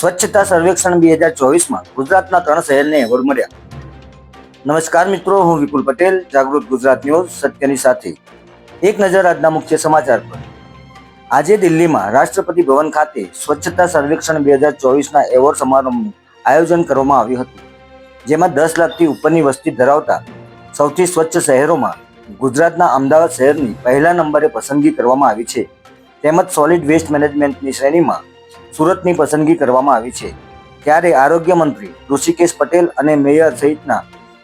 સ્વચ્છતા સર્વેક્ષણ બે હજાર ચોવીસમાં ગુજરાતના ત્રણ શહેરને એવોર્ડ મળ્યા નમસ્કાર મિત્રો, હું વિપુલ પટેલ, જાગૃત ગુજરાત ન્યૂઝ, સત્યની સાથે. એક નજર આજના મુખ્ય સમાચાર પર. આજે દિલ્હીમાં રાષ્ટ્રપતિ ભવન ખાતે સ્વચ્છતા સર્વેક્ષણ બે હજાર ચોવીસના એવોર્ડ સમારંભનું આયોજન કરવામાં આવ્યું હતું. જેમાં દસ લાખથી ઉપરની વસ્તી ધરાવતા સૌથી સ્વચ્છ શહેરોમાં ગુજરાતના અમદાવાદ શહેરની પહેલા નંબરે પસંદગી કરવામાં આવી છે. તેમજ સોલિડ વેસ્ટ મેનેજમેન્ટની શ્રેણીમાં સુરતની પસંદગી કરવામાં આવી છે. ત્યારે આરોગ્ય મંત્રી ઋષિકેશ પટેલ અને મેયર સહિતના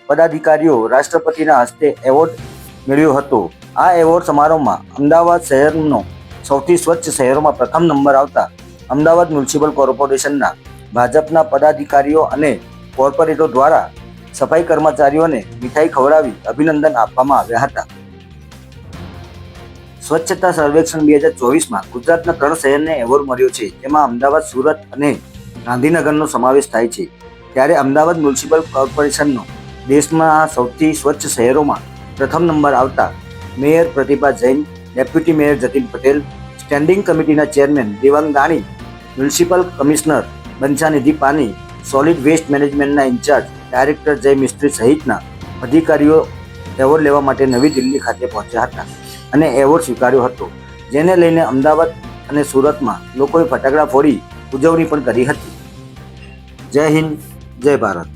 પદાધિકારીઓ રાષ્ટ્રપતિના હસ્તે એવોર્ડ મેળવ્યો હતો. આ એવોર્ડ સમારોહમાં અમદાવાદ શહેરનો સૌથી સ્વચ્છ શહેરોમાં પ્રથમ નંબર આવતા અમદાવાદ મ્યુનિસિપલ કોર્પોરેશનના ભાજપના પદાધિકારીઓ અને કોર્પોરેટરો દ્વારા સફાઈ કર્મચારીઓને મીઠાઈ ખવડાવી અભિનંદન આપવામાં આવ્યા હતા. સ્વચ્છતા સર્વેક્ષણ બે હજાર ચોવીસમાં ગુજરાતના ત્રણ શહેરને એવોર્ડ મળ્યો છે. તેમાં અમદાવાદ, સુરત અને ગાંધીનગરનો સમાવેશ થાય છે. ત્યારે અમદાવાદ મ્યુનિસિપલ કોર્પોરેશનનો દેશમાં સૌથી સ્વચ્છ શહેરોમાં પ્રથમ નંબર આવતા mayor Pratibha Jain, deputy mayor Jatin Patel, standing કમિટીના chairman Devang Dani municipal commissioner Banchhanidhi Pani, solid waste મેનેજમેન્ટના ઇન્ચાર્જ, ડાયરેક્ટર જય મિસ્ત્રી સહિતના અધિકારીઓ એવોર્ડ લેવા માટે નવી દિલ્હી ખાતે પહોંચ્યા હતા. અને એવોર્ડ સ્વીકાર્યો હતો. જેને લઈને અમદાવાદ અને સુરતમાં લોકોએ ફટાકડા ફોડી ઉજવણી પણ કરી હતી. જય હિન્દ, જય ભારત.